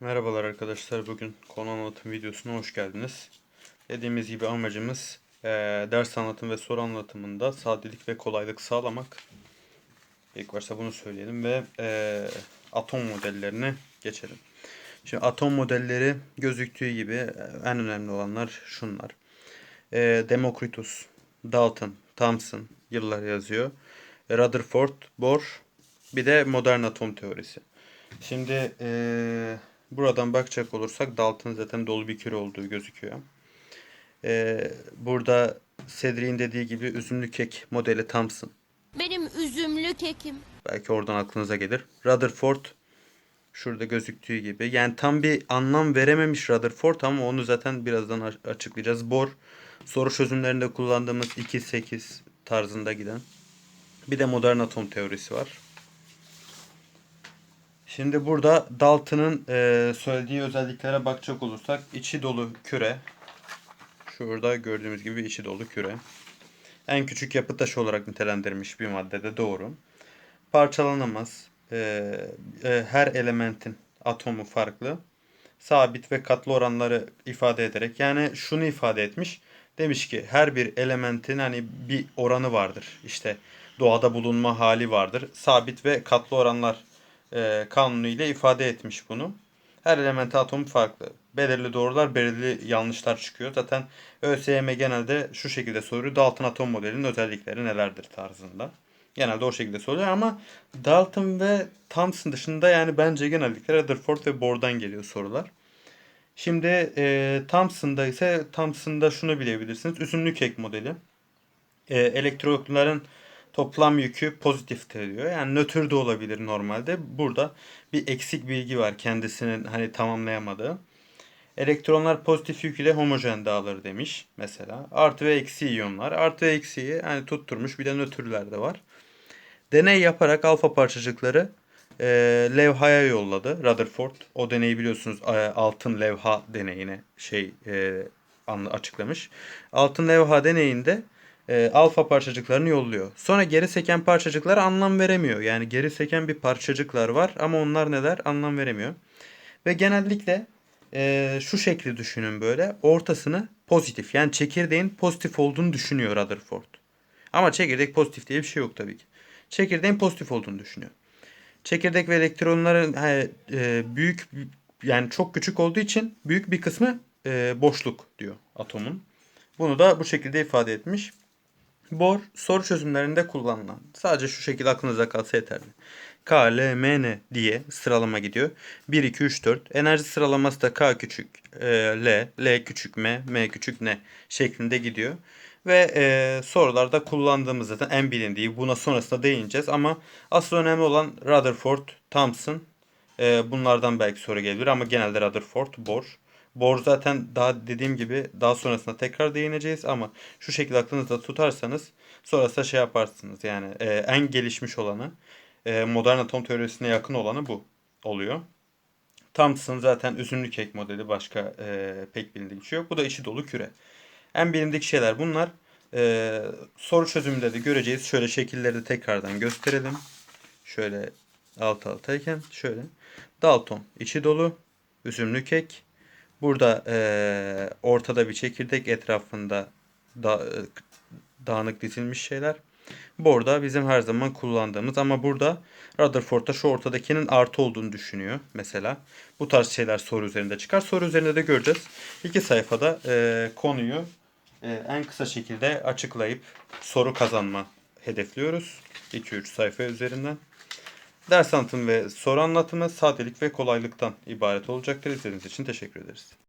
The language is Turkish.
Merhabalar arkadaşlar. Bugün konu anlatım videosuna hoş geldiniz. Dediğimiz gibi amacımız eee, ders anlatım ve soru anlatımında sadelik ve kolaylık sağlamak. İlk başta bunu söyleyelim ve eee, atom modellerine geçelim. Şimdi atom modelleri gözüktüğü gibi e, en önemli olanlar şunlar. Eee Demokritus, Dalton, Thomson yıllar yazıyor. Rutherford, Bohr, bir de modern atom teorisi. Şimdi eee, buradan bakacak olursak Dalton zaten dolu bir küre olduğu gözüküyor. Eee, burada Cedric'in dediği gibi üzümlü kek modeli Thomson. Benim üzümlü kekim. Belki oradan aklınıza gelir. Rutherford şurada gözüktüğü gibi. Yani tam bir anlam verememiş Rutherford ama onu zaten birazdan açıklayacağız. Bohr soru çözümlerinde kullandığımız 2-8 tarzında giden. Bir de modern atom teorisi var. Şimdi burada Dalton'ın eee, söylediği özelliklere bakacak olursak içi dolu küre. Şurada gördüğümüz gibi içi dolu küre. En küçük yapı taşı olarak nitelendirilmiş bir maddede doğru. Parçalanamaz. Eee, e, her elementin atomu farklı. Sabit ve katlı oranları ifade ederek yani şunu ifade etmiş. Demiş ki her bir elementin hani bir oranı vardır. İşte doğada bulunma hali vardır. Sabit ve katlı oranlar e, kanunu ile ifade etmiş bunu. Her elemente atomu farklı. Belirli doğrular, belirli yanlışlar çıkıyor. Zaten ÖSYM genelde şu şekilde soruyor. Dalton atom modelinin özellikleri nelerdir tarzında. Genelde o şekilde soruyor ama Dalton ve Thomson dışında yani bence genellikle Rutherford ve Bohr'dan geliyor sorular. Şimdi e, Thomson'da ise Thomson'da şunu bilebilirsiniz. Üzümlü kek modeli. E, elektronların toplam yükü pozitiftir diyor. Yani nötr de olabilir normalde. Burada bir eksik bilgi var kendisinin hani tamamlayamadığı. Elektronlar pozitif yük ile homojen dağılır demiş mesela. Artı ve eksi iyonlar. Artı ve eksiyi hani tutturmuş bir de nötrler de var. Deney yaparak alfa parçacıkları e, levhaya yolladı Rutherford. O deneyi biliyorsunuz e, altın levha deneyine şey e, açıklamış. Altın levha deneyinde e, alfa parçacıklarını yolluyor. Sonra geri seken parçacıklara anlam veremiyor. Yani geri seken bir parçacıklar var ama onlar neler anlam veremiyor. Ve genellikle e, şu şekli düşünün böyle. Ortasını pozitif yani çekirdeğin pozitif olduğunu düşünüyor Rutherford. Ama çekirdek pozitif diye bir şey yok tabii ki. Çekirdeğin pozitif olduğunu düşünüyor. Çekirdek ve elektronların he, e, büyük yani çok küçük olduğu için büyük bir kısmı e, boşluk diyor atomun. Bunu da bu şekilde ifade etmiş. Bohr soru çözümlerinde kullanılan sadece şu şekilde aklınıza kalsa yeterli. K, L, M, N diye sıralama gidiyor. 1, 2, 3, 4. Enerji sıralaması da K küçük e, L, L küçük M, M küçük N şeklinde gidiyor. Ve e, sorularda kullandığımız zaten en bilindiği buna sonrasında değineceğiz. Ama asıl önemli olan Rutherford, Thomson e, bunlardan belki soru gelebilir ama genelde Rutherford, Bohr. Bohr zaten daha dediğim gibi daha sonrasında tekrar değineceğiz ama şu şekilde aklınızda tutarsanız sonrasında şey yaparsınız yani e, en gelişmiş olanı e, modern atom teorisine yakın olanı bu oluyor. Thomson zaten üzümlü kek modeli başka e, pek bilindik şey yok. Bu da içi dolu küre. En bilindik şeyler bunlar. E, soru çözümünde de göreceğiz. Şöyle şekilleri de tekrardan gösterelim. Şöyle alt altayken şöyle. Dalton içi dolu. Üzümlü kek. Burada e, ortada bir çekirdek etrafında da, dağınık dizilmiş şeyler. Burada bizim her zaman kullandığımız ama burada Rutherford da şu ortadakinin artı olduğunu düşünüyor mesela. Bu tarz şeyler soru üzerinde çıkar. Soru üzerinde de göreceğiz. İki sayfada e, konuyu e, en kısa şekilde açıklayıp soru kazanma hedefliyoruz. 2-3 sayfa üzerinden. Ders anlatımı ve soru anlatımı sadelik ve kolaylıktan ibaret olacaktır. İzlediğiniz için teşekkür ederiz.